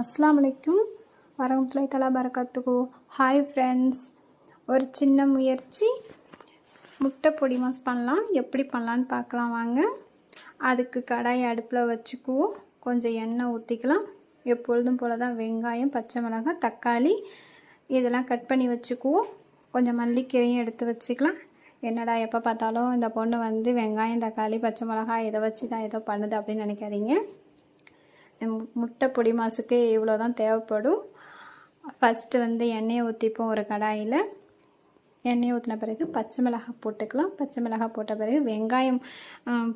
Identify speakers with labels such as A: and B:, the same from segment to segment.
A: அஸ்லாம் வலைக்கும் வரமத்துலாய் தலா பரக்காத்துக்கு ஹாய் ஃப்ரெண்ட்ஸ் ஒரு சின்ன முயற்சி. முட்டை பொடி மாஸ் பண்ணலாம். எப்படி பண்ணலான்னு பார்க்கலாம் வாங்க. அதுக்கு கடாய் அடுப்பில் வச்சுக்குவோம். கொஞ்சம் எண்ணெய் ஊற்றிக்கலாம் எப்பொழுதும் போல் தான் வெங்காயம் பச்சை மிளகாய் தக்காளி இதெல்லாம் கட் பண்ணி வச்சுக்குவோம். கொஞ்சம் மல்லிக்கீரையும் எடுத்து வச்சுக்கலாம். என்னடா எப்போ பார்த்தாலும் இந்த பொண்ணு வந்து வெங்காயம் தக்காளி பச்சை மிளகாய் இதை வச்சு தான் ஏதோ பண்ணுது அப்படின்னு நினைக்காதீங்க. முட்டை பொடி மாசுக்கு இவ்வளோ தான் தேவைப்படும். ஃபஸ்ட்டு வந்து எண்ணெயை ஊற்றிப்போம் ஒரு கடாயில். எண்ணெயை ஊற்றின பிறகு பச்சை மிளகாய் போட்டுக்கலாம். பச்சை மிளகாய் போட்ட பிறகு வெங்காயம்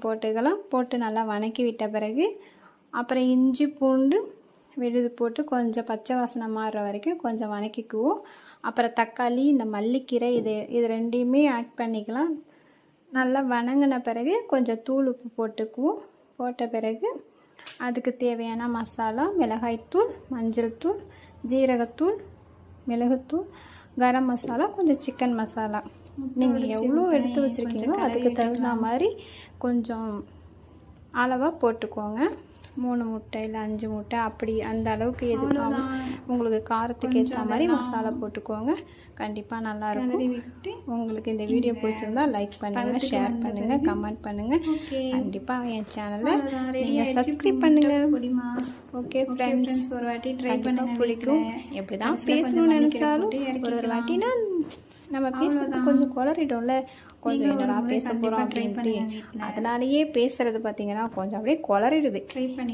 A: போட்டுக்கலாம். போட்டு நல்லா வணக்கி விட்ட பிறகு அப்புறம் இஞ்சி பூண்டு விழுது போட்டு கொஞ்சம் பச்சை வாசனை மாறுற வரைக்கும் கொஞ்சம் வணக்கிக்குவோம். அப்புறம் தக்காளி இந்த மல்லிக்கீரை இது இது ரெண்டையுமே ஆட் பண்ணிக்கலாம். நல்லா வணங்கின பிறகு கொஞ்சம் தூள் உப்பு போட்டுக்குவோம். போட்ட பிறகு அதுக்கு தேவையான மசாலா மிளகாய்த்தூள் மஞ்சள் தூள் ஜீரகத்தூள் மிளகுத்தூள் கரம் மசாலா கொஞ்சம் சிக்கன் மசாலா. நீங்கள் எவ்வளோ எடுத்து வச்சுருக்கீங்களோ அதுக்கு தகுந்த மாதிரி கொஞ்சம் அளவாக போட்டுக்கோங்க. மூணு முட்டை இல்லை அஞ்சு முட்டை அப்படி அந்த அளவுக்கு எது உங்களுக்கு காரத்துக்கு ஏற்ற மாதிரி மசாலா போட்டுக்கோங்க. கண்டிப்பாக நல்லாயிருக்கும் உங்களுக்கு இந்த வீடியோ பிடிச்சிருந்தா லைக் பண்ணுங்கள் ஷேர் பண்ணுங்கள் கமெண்ட் பண்ணுங்கள் கண்டிப்பாக என் சேனலை நீங்கள் சப்ஸ்கிரைப் பண்ணுங்கள் ஓகே ஃப்ரெண்ட்ஸ்
B: ஒரு வாட்டி ட்ரை
A: கண்டிப்பாக பிடிக்கும். எப்படி தான் பேசணும்னு நினச்சாலும் ஒரு வாட்டினா நம்ம பேசுறது கொஞ்சம் குளறிடும்ல. கொஞ்சம் என்னடா பேச போகிறோம் அப்படின்ட்டு. அதனாலேயே பேசுறது பார்த்தீங்கன்னா கொஞ்சம் அப்படியே குளறிடுது.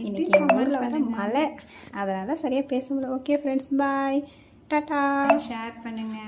A: இன்னைக்கு எங்கள் ஊரில் வர மழை. அதனால சரியாக பேச முடியல. Okay friends bye tata
B: share பண்ணுங்க.